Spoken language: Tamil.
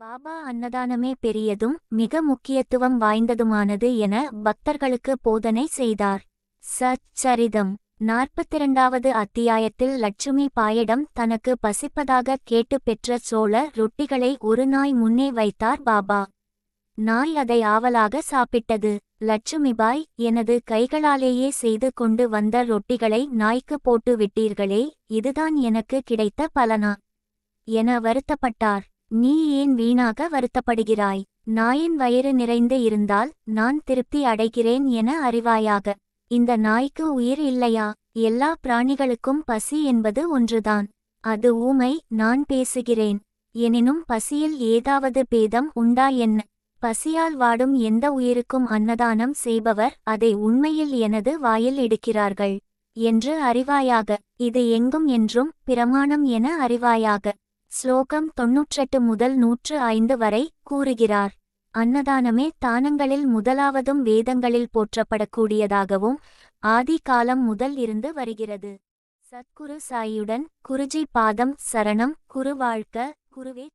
பாபா அன்னதானமே பெரியதும் மிக முக்கியத்துவம் வாய்ந்ததுமானது என பக்தர்களுக்கு போதனை செய்தார். சச்சரிதம். நாற்பத்திரண்டாவது அத்தியாயத்தில் லட்சுமி பாயிடம் தனக்கு பசிப்பதாக கேட்டு பெற்ற சோழ ரொட்டிகளை ஒரு நாய் முன்னே வைத்தார் பாபா. நாய் அதை ஆவலாக சாப்பிட்டது. லட்சுமிபாய் எனது கைகளாலேயே செய்து கொண்டு வந்த ரொட்டிகளை நாய்க்கு போட்டு விட்டீர்களே இதுதான் எனக்கு கிடைத்த பலனா? என வருத்தப்பட்டார். நீ ஏன் வீணாக வருத்தப்படுகிறாய்? நாயின் வயிறு நிறைந்து இருந்தால் நான் திருப்தி அடைகிறேன் என அறிவாயாக. இந்த நாய்க்கு உயிர் இல்லையா? எல்லா பிராணிகளுக்கும் பசி என்பது ஒன்றுதான். அது ஊமை நான் பேசுகிறேன். எனினும் பசியில் ஏதாவது பேதம் உண்டா என்ன? பசியால் வாடும் எந்த உயிருக்கும் அன்னதானம் செய்பவர் அதை உண்மையில் எனது வாயில் எடுக்கிறார்கள் என்று அறிவாயாக. இது எங்கும் என்றும் பிரமாணம் என அறிவாயாக. ஸ்லோகம் தொன்னூற்றெட்டு முதல் நூற்று ஐந்து வரை கூறுகிறார். அன்னதானமே தானங்களில் முதலாவதும் வேதங்களில் போற்றப்படக்கூடியதாகவும் ஆதி காலம் முதல் இருந்து வருகிறது. சத்குரு சாயுடன் குருஜி பாதம் சரணம் குரு வாழ்க்க குருவே